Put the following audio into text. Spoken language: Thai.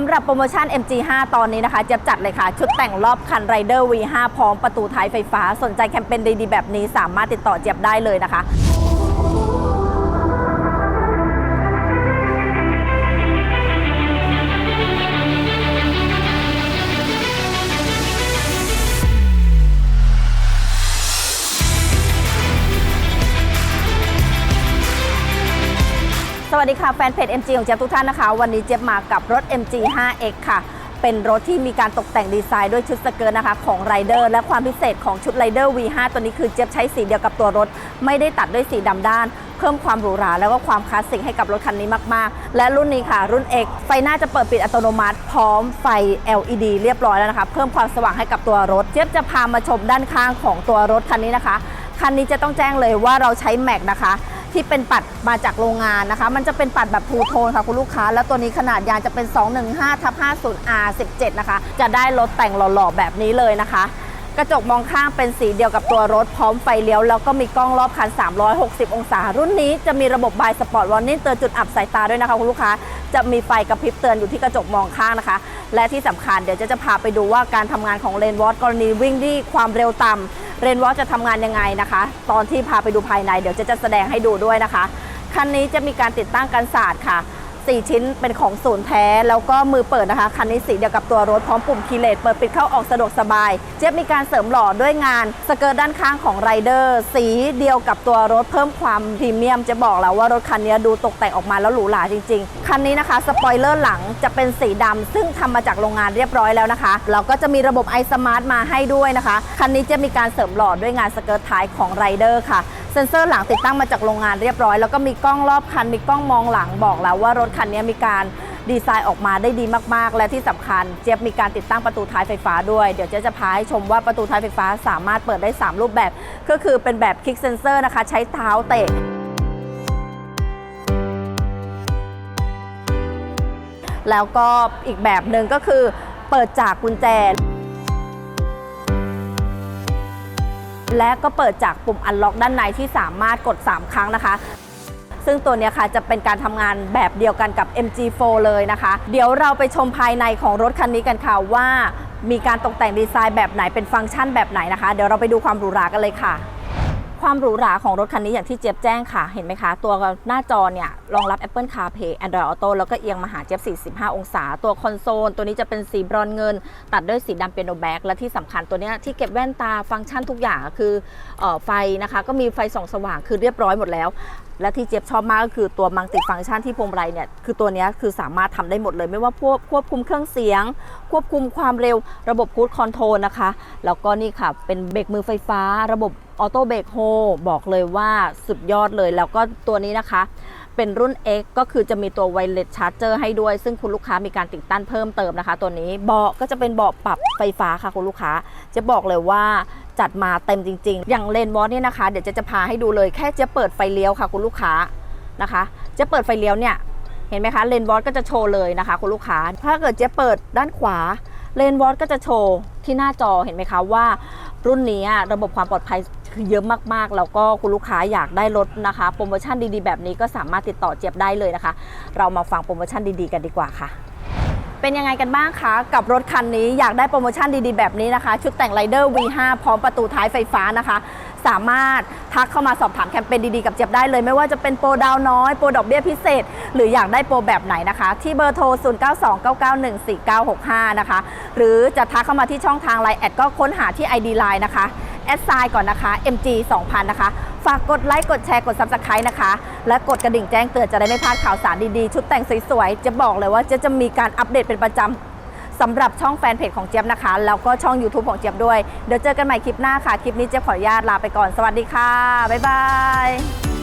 ำหรับโปรโมชั่น MG5 ตอนนี้นะคะ เจะจัดเลยค่ะ ชุดแต่งรอบคันไรเดอร์ V5 พร้อมประตูท้ายไฟฟ้า สนใจแคมเปญดีๆแบบนี้สามารถติดต่อเจี๊ยบได้เลยนะคะ วัสดีค่ะแฟนเพจ MG ของเจี๊ยบทุกท่านนะคะ วันนี้เจี๊ยบมากับรถ MG 5X ค่ะ เป็นรถที่มีการตกแต่งดีไซน์ด้วยชุดสเกิร์ตนะคะของไรเดอร์และความพิเศษของชุดไรเดอร์ V5 ตัวนี้คือเจี๊ยบใช้สีเดียวกับตัวรถ ไม่ได้ตัดด้วยสีดำด้าน เพิ่มความหรูหราแล้วก็ความคลาสสิกให้กับรถคันนี้มากๆ และรุ่นนี้ค่ะ รุ่น X ไฟหน้าจะเปิดปิดอัตโนมัติ พร้อมไฟ LED เรียบร้อยแล้วนะคะ เพิ่มความสว่างให้กับตัวรถ เจี๊ยบจะพามาชมด้านข้างของตัวรถคันนี้นะคะคันนี้จะต้องแจ้งเลยว่าเราใช้แม็กนะคะ ที่เป็นปัดมาจากโรงงานนะคะ มันจะเป็นปัดแบบทูโทนค่ะคุณลูกค้า แล้วตัวนี้ขนาดยางจะเป็น 215ทับ50 R17 นะคะ จะได้รถแต่งหล่อๆแบบนี้เลยนะคะ กระจกมองข้างเป็นสีเดียวกับตัวรถพร้อมไฟเลี้ยว แล้วก็มีกล้องรอบคัน 360 องศา รุ่นนี้จะมีระบบบายสปอร์ตวอร์นิ่งเตือนจุดอับสายตาด้วยนะคะคุณลูกค้าจะมีไฟกระพริบเตือนอยู่ที่กระจกมองข้างนะคะ และที่สำคัญเดี๋ยวจะจะพาไปดูว่าการทำงานของเลนวอตกรณีวิ่งที่ความเร็วต่ำ เรนวอลจะทำงานยังไงนะคะ ตอนที่พาไปดูภายในเดี๋ยวจะจะแสดงให้ดูด้วยนะคะ คันนี้จะมีการติดตั้งกันศาสตร์ค่ะ 4 ชิ้นเป็นของศูนย์แท้ แล้วก็มือเปิดนะคะ คันนี้สีเดียวกับตัวรถพร้อมปุ่มคีเลสเปิดปิดเข้าออกสะดวกสบาย เจี๊ยบมีการเสริมหล่อด้วยงานสเกิร์ตด้านข้างของไรเดอร์ สีเดียวกับตัวรถเพิ่มความพรีเมียม จะบอกแล้วว่ารถคันนี้ดูตกแต่งออกมาแล้วหรูหราจริง ๆ คันนี้นะคะสปอยเลอร์หลังจะเป็นสีดำซึ่งทำมาจากโรงงานเรียบร้อยแล้วนะคะแล้วก็จะมีระบบไอสมาร์ทมาให้ด้วยนะคะ คันนี้จะมีการเสริมหล่อด้วยงานสเกิร์ตท้ายของไรเดอร์ค่ะ เซ็นเซอร์หลังติดตั้งมาจากโรงงานเรียบร้อย แล้วก็มีกล้องรอบคัน มีกล้องมองหลังบอกแล้วว่ารถคันนี้มีการดีไซน์ออกมาได้ดีมากๆ และที่สำคัญเจี๊ยบมีการติดตั้งประตูท้ายไฟฟ้าด้วย เดี๋ยวเจ๊จะพาให้ชมว่าประตูท้ายไฟฟ้าสามารถเปิดได้ 3 รูปแบบ ก็คือเป็นแบบคลิกเซนเซอร์นะคะ ใช้เท้าเตะแล้วก็อีกแบบหนึ่งก็คือเปิดจากกุญแจ และก็เปิดจากปุ่มอันล็อกด้านในที่สามารถกด 3 ครั้งนะคะ ซึ่งตัวนี้ค่ะจะเป็นการทำงานแบบเดียวกันกับ MG4 เลยนะคะ เดี๋ยวเราไปชมภายในของรถคันนี้กันค่ะว่า มีการตกแต่งดีไซน์แบบไหนเป็นฟังก์ชันแบบไหนนะคะ เดี๋ยวเราไปดูความหรูหรากันเลยค่ะ ความหรูหราของรถคันนี้อย่างที่เจี๊ยบแจ้งค่ะ เห็นไหมคะ ตัวหน้าจอเนี่ย รองรับ Apple CarPlay Android Auto แล้วก็เอียงมาหาเจี๊ยบ45 องศา ตัวคอนโซล ตัวนี้จะเป็นสีบรอนเงิน ตัดด้วยสีดำเปียโนแบ็กและที่สำคัญตัวเนี้ยที่เก็บแว่นตาฟังก์ชันทุกอย่างคือออไฟนะคะ ก็มีไฟส่องสว่างคือเรียบร้อยหมดแล้วและที่เจี๊ยบชอบมากก็คือตัวมัลติฟังก์ชันที่พวงมาลัยเนี่ยคือตัวนี้คือสามารถทำได้หมดเลยไม่ว่าพวกควบคุมเครื่องเสียง ควบคุมความเร็ว ระบบคูดคอนโทรลนะคะ แล้วก็นี่ค่ะ เป็นเบรกมือไฟฟ้า ระบบออโต้เบรกโฮบอกเลยว่าสุดยอดเลย แล้วก็ตัวนี้นะคะ เป็นรุ่น X ก็คือจะมีตัวไวเลสชาร์จเจอร์ให้ด้วย ซึ่งคุณลูกค้ามีการติดตั้งเพิ่มเติมนะคะ ตัวนี้เบาะก็จะเป็นเบาะปรับไฟฟ้าค่ะคุณลูกค้า จะบอกเลยว่า จัดมาเต็มจริง ๆ อย่างเลนวอลเนี่ยนะคะ เดี๋ยวจะจะพาให้ดูเลยแค่จะเปิดไฟเลี้ยวค่ะ คุณลูกค้านะคะ จะเปิดไฟเลี้ยวเนี่ยเห็นไหมคะเลนวอลก็จะโชว์เลยนะคะคุณลูกค้า ถ้าเกิดเจะเปิดด้านขวาเลนวอลก็จะโชว์ที่หน้าจอเห็นไหมคะว่ารุ่นนี้ระบบความปลอดภัยคือเยอะมากๆ แล้วก็คุณลูกค้าอยากได้รถนะคะ โปรโมชั่นดีๆ แบบนี้ก็สามารถติดต่อเจี๊ยบได้เลยนะคะ เรามาฟังโปรโมชั่นดีๆ กันดีกว่าค่ะ เป็นยังไงกันบ้างคะ กับรถคันนี้อยากได้โปรโมชั่นดีๆ แบบนี้นะคะ ชุดแต่งไรเดอร์ V5 พร้อมประตูท้ายไฟฟ้านะคะ สามารถทักเข้ามาสอบถามแคมเปญดีๆ กับเจี๊ยบได้เลย ไม่ว่าจะเป็นโปรดาวน้อย โปรดอกเบี้ยพิเศษ หรืออยากได้โปรแบบไหนนะคะ ที่เบอร์โทร 0929914965 นะคะ หรือจะทักเข้ามาที่ช่องทางไลน์แอดก็ค้นหาที่ ID Line นะคะแอดไซน์ก่อนนะคะ MG 2000 นะคะ ฝากกดไลค์ กดแชร์ กด Subscribe นะคะ และกดกระดิ่งแจ้งเตือนจะได้ไม่พลาดข่าวสารดีๆ ชุดแต่งสวยๆ จะบอกเลยว่าเจะจะมีการอัปเดตเป็นประจำสำหรับช่องแฟนเพจของเจี๊ยบนะคะ แล้วก็ช่อง YouTube ของเจี๊ยบด้วย เดี๋ยวเจอกันใหม่คลิปหน้าค่ะ คลิปนี้เจี๊ยบขออนุญาตลาไปก่อน สวัสดีค่ะ บ๊ายบาย